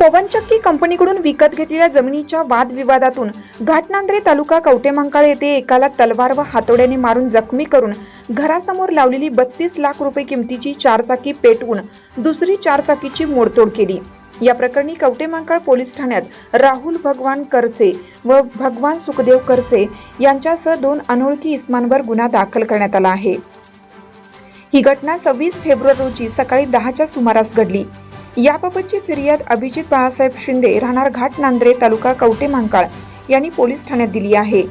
पवनचक्की कंपनीकडून विकत घेतलेल्या जमिनीच्या वादविवादातून घाटनांद्रे तालुका कवटेमंकाळ येथे एकाला तलवार व हातोड्याने मारून जखमी करून घरासमोर लावलेली बत्तीस लाख रुपये किमतीची चारचाकी पेटवून दुसरी चारचाकीची मोडतोड केली. या प्रकरणी कवटेमंकाळ पोलीस ठाण्यात राहुल भगवान करचे व भगवान सुखदेव करचे यांच्यासह दोन अनोळखी इस्मांवर गुन्हा दाखल करण्यात आला आहे. ही घटना सव्वीस फेब्रुवारी रोजी सकाळी दहाच्या सुमारास घडली. याबाबतची फिर्याद अभिजित बाळासाहेब शिंदे राहणार घाट नांद्रे तालुका कवटे मांकाळ यांनी पोलीस ठाण्यात दिली आहे.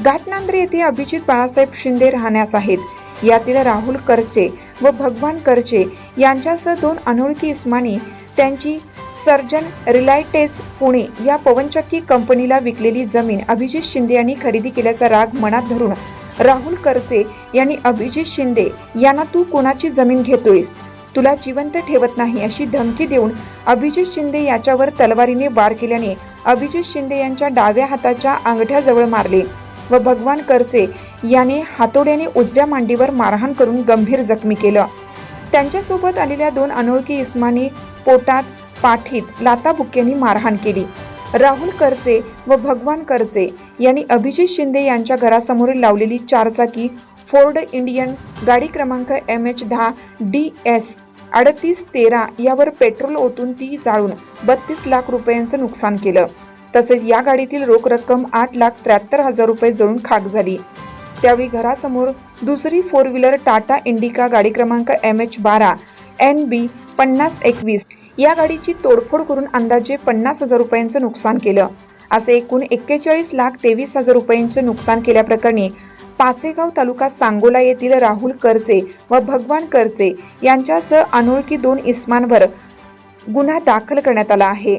घाट नांद्रे येथे अभिजित बाळासाहेब शिंदे राहण्यास आहेत. यातील राहुल करचे व भगवान करचे यांच्यासह दोन अनोळखी इस्मानी त्यांची सर्जन रिलायटेस पुणे या पवनचक्की कंपनीला विकलेली जमीन अभिजित शिंदे यांनी खरेदी केल्याचा राग मनात धरून राहुल करचे यांनी अभिजित शिंदे यांना तू कोणाची जमीन घेतोयस? तुला जिवंत ठेवत नाही अशी धमकी देऊन अभिजित शिंदे याच्यावर तलवारीने वार केल्याने अभिजित शिंदे यांच्या डाव्या हाताच्या अंगठ्याजवळ मारले व भगवान करचे याने हातोड्याने उजव्या मांडीवर मारहाण करून गंभीर जखमी केलं. त्यांच्यासोबत आलेल्या दोन अनोळखी इस्मानी पोटात पाठीत लाताबुक्यांनी मारहाण केली. राहुल करसे व भगवान करचे यांनी अभिजित शिंदे यांच्या घरासमोरील लावलेली चारचाकी फोर्ड इंडियन गाडी क्रमांक एम एच दहा डी एस अडतीस तेरा यावर पेट्रोल ओतून ती जाळून बत्तीस लाख रुपयांचं नुकसान केलं. तसेच या गाडीतील रोख रक्कम आठ लाख त्र्याहत्तर हजार रुपये जळून खाक झाली. त्यावेळी घरासमोर दुसरी फोर व्हीलर टाटा इंडिका गाडी क्रमांक एम एच बारा एन बी पन्नास एकवीस या गाडीची तोडफोड करून अंदाजे पन्नास हजार रुपयांचं नुकसान केलं. असे एकूण एक्केचाळीस लाख तेवीस हजार रुपयांचं नुकसान केल्याप्रकरणी पाचेगाव तालुका सांगोला येथील राहुल करचे व भगवान करचे यांच्यासह अनोळखी दोन इस्मांवर गुन्हा दाखल करण्यात आला आहे.